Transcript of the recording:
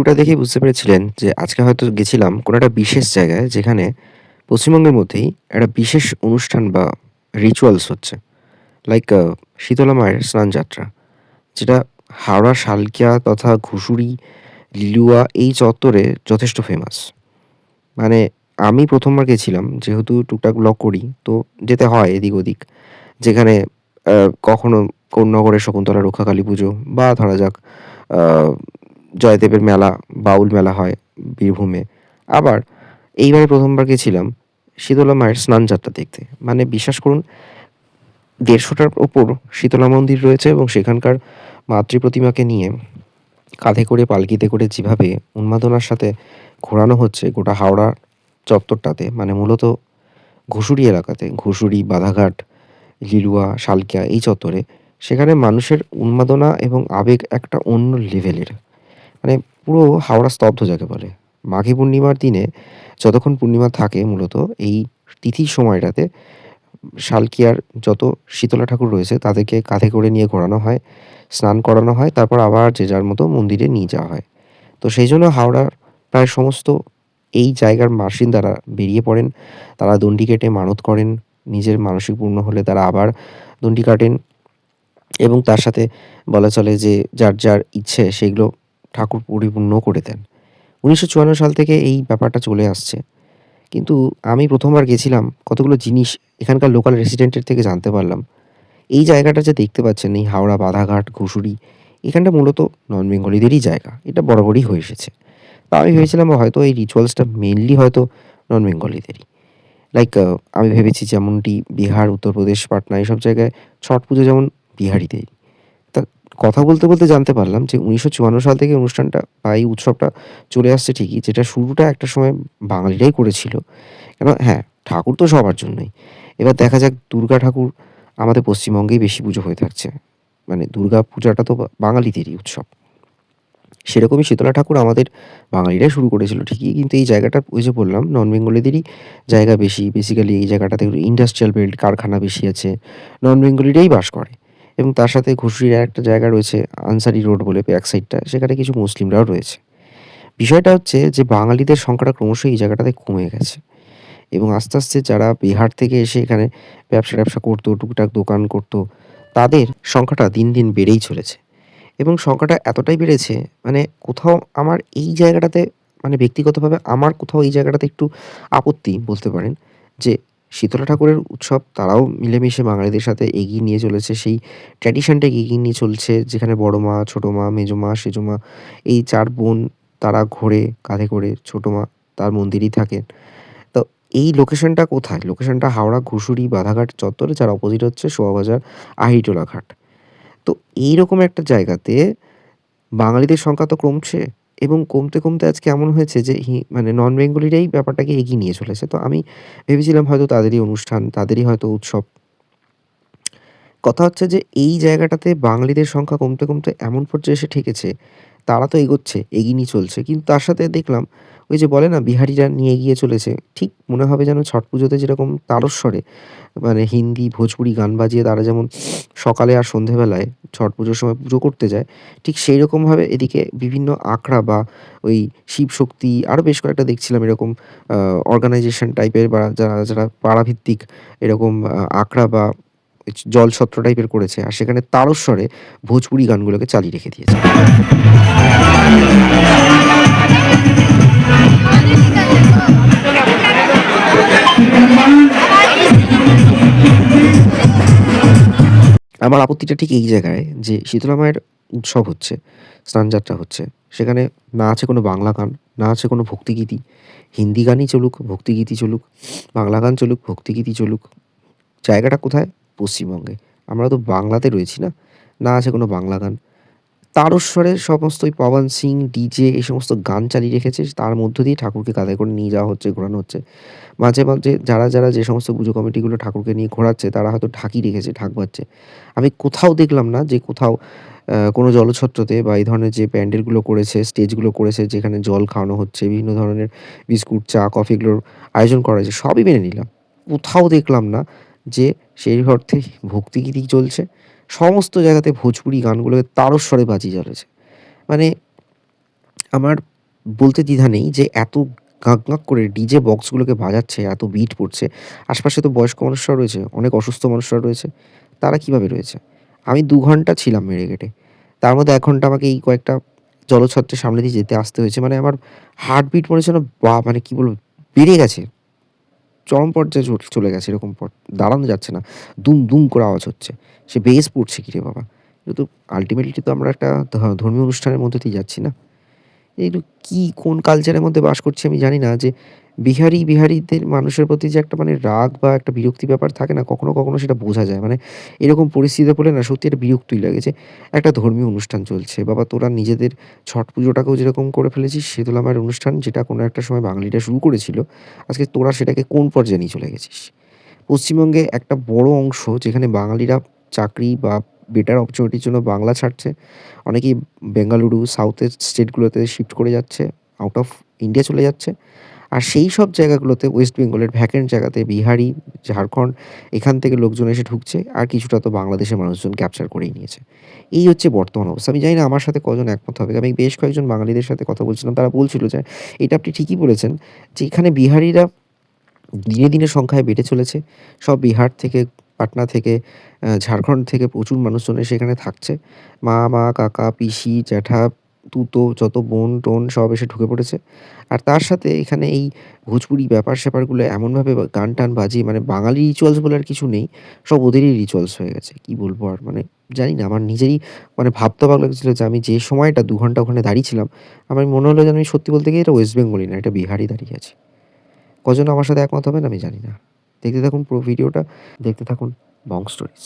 শুরুটা দেখেই বুঝতে পেরেছিলেন যে আজকে হয়তো গেছিলাম কোনো একটা বিশেষ জায়গায় যেখানে পশ্চিমবঙ্গের মধ্যেই একটা বিশেষ অনুষ্ঠান বা রিচুয়ালস হচ্ছে। লাইক শীতলা মায়ের স্নানযাত্রা, যেটা হাওড়া, শালকিয়া তথা ঘুষুরি লিলুয়া এই চত্বরে যথেষ্ট ফেমাস মানে আমি প্রথমবার গেছিলাম, যেহেতু টুকটাক ব্লগ করি, তো যেতে হয় এদিক ওদিক। যেখানে কখনো কোন নগরে শকুন্তলা, রক্ষাকালী পুজো বা ধরা যাক জয়দেবের মেলা, বাউল মেলা হয় বীরভূমে। আবার এইবারে প্রথমবার গেছিলাম শীতলা মায়ের স্নানযাত্রা দেখতে। মানে বিশ্বাস করুন, দেড়শোটার ওপর শীতলা মন্দির রয়েছে এবং সেখানকার মাতৃ প্রতিমাকে নিয়ে কাঁধে করে, পালকিতে করে যেভাবে উন্মাদনার সাথে ঘোরানো হচ্ছে, গোটা হাওড়া চত্বরটাতে মানে মূলত ঘুষুরি এলাকাতে ঘুষুরি বাধাঘাট, লিলুয়া, শালকিয়া এই চত্বরে, সেখানে মানুষের উন্মাদনা এবং আবেগ একটা অন্য লেভেলের মানে পুরো হাওড়া স্তব্ধ যাকে বলে। মাঘী পূর্ণিমার দিনে যতক্ষণ পূর্ণিমা থাকে মূলত, এই তিথির সময়টাতে শালকিয়ার যত শীতলা ঠাকুর রয়েছে তাদেরকে কাঁধে করে নিয়ে ঘোরানো হয়, স্নান করানো হয়, তারপর আবার যে যার মতো মন্দিরে নিয়ে যাওয়া হয়। তো সেই জন্য হাওড়ার প্রায় সমস্ত এই জায়গার বাসিন্দারা বেরিয়ে পড়েন, তারা দণ্ডি কেটে মানত করেন, নিজের মানসিক পূর্ণ হলে তারা আবার দণ্ডি কাটেন এবং তার সাথে বলা চলে যে যার যার ইচ্ছে সেগুলো ঠাকুর পরিপূর্ণ করে দেন। উনিশশো চুয়ান্ন সাল থেকে এই ব্যাপারটা চলে আসছে। কিন্তু আমি প্রথমবার গেছিলাম, কতগুলো জিনিস এখানকার লোকাল রেসিডেন্টের থেকে জানতে পারলাম। এই জায়গাটা যে দেখতে পাচ্ছেন, এই হাওড়া, বাধাঘাট ঘুষুরি এখানটা মূলত নন বেঙ্গলিদেরই জায়গা। এটা বরাবরই হয়ে এসেছে। তা আমি ভেবেছিলাম হয়তো এই রিচুয়ালসটা মেনলি হয়তো নন বেঙ্গলিদেরই। লাইক আমি ভেবেছি যেমনটি বিহার, উত্তরপ্রদেশ, পাটনা এইসব জায়গায় ছট পুজো যেমন বিহারিতেই তা কথা বলতে বলতে জানতে পারলাম যে উনিশশো চুয়ান্ন সাল থেকে অনুষ্ঠানটা বা এই উৎসবটা চলে আসছে ঠিকই, যেটা শুরুটা একটা সময় বাঙালিরাই করেছিল। কেন? হ্যাঁ ঠাকুর তো সবার জন্যই। এবার দেখা যাক দুর্গা ঠাকুর আমাদের পশ্চিমবঙ্গেই বেশি পুজো হয়ে থাকছে। মানে দুর্গা পূজাটা তো বাঙালিদেরই উৎসব। সেরকমই শীতলা ঠাকুর আমাদের বাঙালিরাই শুরু করেছিল ঠিকই, কিন্তু এই জায়গাটা ওই যে বললাম নন বেঙ্গলিদেরই জায়গা বেশি। বেসিক্যালি এই জায়গাটাতে ইন্ডাস্ট্রিয়াল বেল্ট কারখানা বেশি আছে। নন বেঙ্গলিরাই বাস করে। এবং তার সাথে ঘুষুরির একটা জায়গা রয়েছে, আনসারি রোড বলে ব্যাক সাইডটা, সেখানে কিছু মুসলিমরাও রয়েছে। বিষয়টা হচ্ছে যে বাঙালিদের সংখ্যাটা ক্রমশ এই জায়গাটাতে কমে গেছে এবং আস্তে আস্তে যারা বিহার থেকে এসে এখানে ব্যবসা ব্যবসা করতো, টুকটাক দোকান করতো, তাদের সংখ্যাটা দিন দিন বেড়েই চলেছে। এবং সংখ্যাটা এতটাই বেড়েছে মানে কোথাও আমার এই জায়গাটাতে মানে ব্যক্তিগতভাবে আমার কোথাও এই জায়গাটাতে একটু আপত্তি বলতে পারেন যে শীতলা ঠাকুরের উৎসব, তারাও মিলেমিশে বাঙালিদের সাথে এগিয়ে নিয়ে চলেছে। সেই ট্র্যাডিশনটাকে এগিয়ে নিয়ে চলছে, যেখানে বড় মা, ছোটো মা, মেজো মা, সেজো মা, এই চার বোন তারা ঘোরে, কাঁধে করে ছোটো মা তার মন্দিরেই থাকেন। তো এই লোকেশনটা কোথায়? লোকেশনটা হাওড়া ঘুষুরি বাধাঘাট চত্বরে, যার অপোজিট হচ্ছে শোয়াবাজার আহিটোলা ঘাট। তো এইরকম একটা জায়গাতে বাঙালিদের সংখ্যা তো কমছে এবং কমতে কমতে আজকে এমন হয়েছে যে হি- মানে নন বেঙ্গলিরাই ব্যাপারটাকে এগিয়ে নিয়ে চলেছে। তো আমি ভেবেছিলাম হয়তো তাদেরই অনুষ্ঠান, তাদেরই হয়তো উৎসব। কথা হচ্ছে যে এই জায়গাটাতে বাঙালিদের সংখ্যা কমতে কমতে এমন পর্যায়ে এসে ঠেকেছে, তারা তো এগোচ্ছে, এগিয়ে নিয়ে চলছে। কিন্তু তার সাথে দেখলাম, ওই যে বলে না, বিহারিরা নিয়ে এগিয়ে চলেছে, ঠিক মনে হবে যেন ছট পুজোতে যেরকম তারস্বরে মানে হিন্দি, ভোজপুরি গান বাজিয়ে তারা যেমন সকালে আর সন্ধেবেলায় ছট পুজোর সময় পুজো করতে যায়, ঠিক সেই রকমভাবে এদিকে বিভিন্ন আখড়া বা ওই শিবশক্তি আরও বেশ কয়েকটা দেখছিলাম এরকম অর্গানাইজেশন টাইপের বা যারা যারা পাড়াভিত্তিক এরকম আখড়া বা জল জলছত্র টাইপের করেছে আর সেখানে তারস্বরে ভোজপুরি গানগুলোকে চালিয়ে রেখে দিয়েছে। আমার আপত্তিটা ঠিক এই জায়গায় যে শীতলা মায়ের উৎসব হচ্ছে, স্নানযাত্রা হচ্ছে। সেখানে না আছে কোনো বাংলা গান, না আছে কোনো ভক্তিগীতি। হিন্দি গানই চলুক, ভক্তিগীতি চলুক, বাংলা গান চলুক, ভক্তিগীতি চলুক। জায়গাটা কোথায়? পশ্চিমবঙ্গে। আমরা তো বাংলাতে রয়েছি না। না আছে কোনো বাংলা গান। তারস্বরে সমস্ত ওই পবন সিং ডিজে এই সমস্ত গান চালিয়ে রেখেছে, তার মধ্য দিয়ে ঠাকুরকে কাঁধে করে নিয়ে যাওয়া হচ্ছে, ঘোরানো হচ্ছে। মাঝে মাঝে যারা যারা যে সমস্ত পুজো কমিটিগুলো ঠাকুরকে নিয়ে ঘোরাচ্ছে, তারা হয়তো ঢাকি রেখেছে, ঢাক বাজছে। আমি কোথাও দেখলাম না যে কোথাও কোনো জলছত্রতে বা এই ধরনের যে প্যান্ডেলগুলো করেছে, স্টেজগুলো করেছে, যেখানে জল খাওয়ানো হচ্ছে, বিভিন্ন ধরনের বিস্কুট, চা, কফি এগুলোর আয়োজন করা হয়েছে, সবই মেনে নিলাম। কোথাও দেখলাম না যে সেই অর্থে ভক্তিগীতি চলছে। সমস্ত জায়গাতে ভোজপুরি গানগুলোকে তারস্বরে বাজিয়ে চলেছে মানে আমার বলতে দ্বিধা নেই যে এত গাঁক, গাঁক করে ডিজে বক্সগুলোকে বাজাচ্ছে, এত বিট পড়ছে। আশপাশে তো বয়স্ক মানুষরা রয়েছে, অনেক অসুস্থ মানুষরা রয়েছে। তারা কীভাবে রয়েছে? আমি দু ঘণ্টা ছিলাম মেরেকেটে। তার মধ্যে এক ঘণ্টা আমাকে এই কয়েকটা জলছত্রের সামনে দিয়ে যেতে আসতে হয়েছে। মানে আমার হার্টবিট মনে হচ্ছে যেন বা মানে কী বলব বেড়ে গেছে। চরম পর্যায়ে চল গেছে এরকম দাঁড়ানো যাচ্ছে না। দুম, দুম করে আওয়াজ হচ্ছে। সে বেশ পড়ছে কিরে বাবা! কিন্তু আলটিমেটলি তো আমরা একটা ধর্মীয় অনুষ্ঠানের মধ্যে দিয়ে যাচ্ছি না? এগুলো কি কোন কালচারের মধ্যে বাস করছি আমি জানি না যে বিহারি, বিহারিদের মানুষের প্রতি যে একটা মানে রাগ বা একটা বিরক্তি ব্যাপার থাকে না কখনো, কখনো সেটা বোঝা যায়। মানে এরকম পরিস্থিতিতে পড়লে না সত্যি একটা বিরক্তই লাগে যে একটা ধর্মীয় অনুষ্ঠান চলছে। বাবা তোরা নিজেদের ছট পুজোটাকেও যেরকম করে ফেলেছিস শীতলা মায়ের অনুষ্ঠান যেটা কোনো একটা সময় বাঙালিরা শুরু করেছিল। আজকে তোরা সেটাকে কোন পর্যায়ে নিয়ে চলে গেছিস? পশ্চিমবঙ্গে একটা বড় অংশ যেখানে বাঙালিরা চাকরি বা বেটার অপরচুনিটির জন্য বাংলা ছাড়ছে। অনেকেই বেঙ্গালুরু, সাউথের স্টেটগুলোতে শিফট করে যাচ্ছে। আউট অফ ইন্ডিয়া চলে যাচ্ছে। আর সেই সব জায়গাগুলোতে ওয়েস্ট বেঙ্গলের ভ্যাকেন্ট জায়গাতে বিহারি, ঝাড়খণ্ড এখান থেকে লোকজন এসে ঢুকছে। আর কিছুটা তো বাংলাদেশের মানুষজন ক্যাপচার করেই নিয়েছে। এই হচ্ছে বর্তমান অবস্থা। আমি জানি না আমার সাথে কজন একমত হবে। আমি বেশ কয়েকজন বাঙালিদের সাথে কথা বলছিলাম। তারা বলছিল যে, "এটা আপনি ঠিকই বলেছেন যে এখানে বিহারিরা দিনে, দিনে সংখ্যায় বেড়ে চলেছে। সব বিহার থেকে, পাটনা থেকে, ঝাড়খণ্ড থেকে প্রচুর মানুষজন এসে এখানে থাকছে। মামা, কাকা, পিসি, জ্যাঠা, তুতো যত বোন-টোন সব এসে ঢুকে পড়েছে। আর তার সাথে এখানে এই ভোজপুরি ব্যাপার-স্যাপারগুলো এমনভাবে গান-টান বাজিয়ে মানে বাঙালি রিচুয়ালস বলে আর কিছু নেই। সব ওদেরই রিচুয়ালস হয়ে গেছে। কি বলব আর মানে জানি না আমার নিজেরই মানে ভাবতে অবাক লাগছিল যে আমি যে সময়টা দু ঘণ্টা ওখানে দাঁড়িয়েছিলাম, আমার মনে হলো যেন আমি সত্যি বলতে গিয়ে এটা ওয়েস্ট বেঙ্গলি না, এটা বিহারই দাঁড়িয়ে আছে। কজন আমার সাথে একমত হবেন আমি জানি না। দেখতে থাকুন পুরো ভিডিওটা, দেখতে থাকুন বং স্টোরিজ।